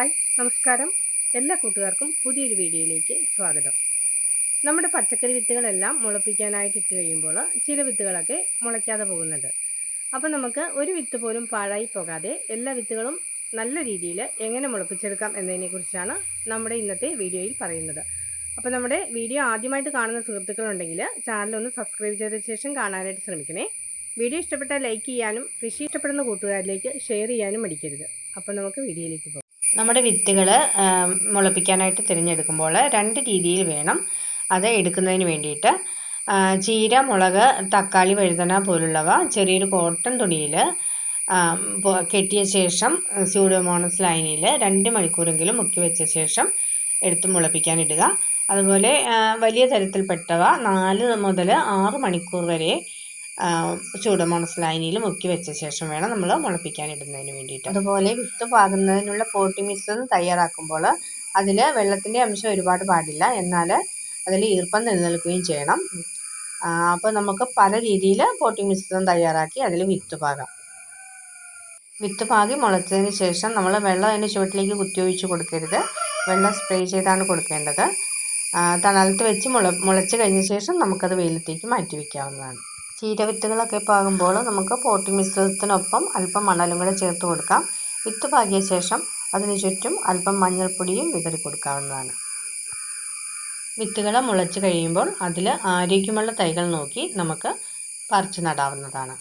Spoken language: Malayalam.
നമസ്കാരം. എല്ലാ കൂട്ടുകാർക്കും പുതിയൊരു വീഡിയോയിലേക്ക് സ്വാഗതം. നമ്മുടെ പച്ചക്കറി വിത്തുകളെല്ലാം മുളപ്പിക്കാനായിട്ട് ഇട്ട് കഴിയുമ്പോൾ ചില വിത്തുകളൊക്കെ മുളയ്ക്കാതെ പോകുന്നുണ്ട്. അപ്പോൾ നമുക്ക് ഒരു വിത്ത് പോലും പാഴായി പോകാതെ എല്ലാ വിത്തുകളും നല്ല രീതിയിൽ എങ്ങനെ മുളപ്പിച്ചെടുക്കാം എന്നതിനെക്കുറിച്ചാണ് നമ്മുടെ ഇന്നത്തെ വീഡിയോയിൽ പറയുന്നത്. അപ്പോൾ നമ്മുടെ വീഡിയോ ആദ്യമായിട്ട് കാണുന്ന സുഹൃത്തുക്കളുണ്ടെങ്കിൽ ചാനലൊന്ന് സബ്സ്ക്രൈബ് ചെയ്ത ശേഷം കാണാനായിട്ട് ശ്രമിക്കണേ. വീഡിയോ ഇഷ്ടപ്പെട്ടാൽ ലൈക്ക് ചെയ്യാനും കൃഷി ഇഷ്ടപ്പെടുന്ന കൂട്ടുകാരിലേക്ക് ഷെയർ ചെയ്യാനും മടിക്കരുത്. അപ്പോൾ നമുക്ക് വീഡിയോയിലേക്ക് പോകാം നമ്മുടെ വിത്തുകൾ മുളപ്പിക്കാനായിട്ട് തിരഞ്ഞെടുക്കുമ്പോൾ രണ്ട് രീതിയിൽ വേണം. അത് എടുക്കുന്നതിന് വേണ്ടിയിട്ട് ചീര മുളക് തക്കാളി വഴുതന പോലുള്ളവ ചെറിയൊരു കോട്ടൺ തുണിയിൽ കെട്ടിയ ശേഷം സ്യൂഡോമോണസ് ലൈനിൽ രണ്ട് മണിക്കൂറെങ്കിലും മുക്കി വെച്ച ശേഷം എടുത്ത് മുളപ്പിക്കാനിടുക. അതുപോലെ വലിയ തരത്തിൽപ്പെട്ടവ നാല് മുതൽ ആറ് മണിക്കൂർ വരെ ചൂടമോണസ് മനസ്സിലായനിയിൽ മുക്കി വെച്ച ശേഷം വേണം നമ്മൾ മുളപ്പിക്കാൻ ഇടുന്നതിന് വേണ്ടിയിട്ട്. അതുപോലെ വിത്ത് പാകുന്നതിനുള്ള പോട്ടി മിശ്രം തയ്യാറാക്കുമ്പോൾ അതിൽ വെള്ളത്തിന്റെ അംശം ഒരുപാട് പാടില്ല. എന്നാൽ അതിൽ ഈർപ്പം നിലനിൽക്കുകയും ചെയ്യണം. അപ്പോൾ നമുക്ക് പല രീതിയിൽ പോട്ടി മിശ്രിതം തയ്യാറാക്കി അതിൽ വിത്ത് പാകാം. വിത്ത് പാകി മുളച്ചതിന് ശേഷം നമ്മൾ വെള്ളം അതിന്റെ ചുവട്ടിലേക്ക് കുത്തിയൊഴിച്ച് കൊടുക്കരുത്. വെള്ളം സ്പ്രേ ചെയ്താണ് കൊടുക്കേണ്ടത്. തണലത്ത് വെച്ച് മുള മുളച്ച് കഴിഞ്ഞ ശേഷം നമുക്കത് വെയിലത്തേക്ക് മാറ്റി വയ്ക്കാവുന്നതാണ് ചീരവിത്തുകളൊക്കെ പാകുമ്പോൾ നമുക്ക് പോട്ടി മിശ്രിതത്തിനൊപ്പം അല്പം മണലും കൂടെ ചേർത്ത് കൊടുക്കാം. വിത്ത് പാകിയ ശേഷം അതിന് ചുറ്റും അല്പം മഞ്ഞൾപ്പൊടിയും വിതറി കൊടുക്കാവുന്നതാണ്. വിത്തുകൾ മുളച്ച് കഴിയുമ്പോൾ അതിൽ ആരോഗ്യമുള്ള തൈകൾ നോക്കി നമുക്ക് പറിച്ചു നടാവുന്നതാണ്.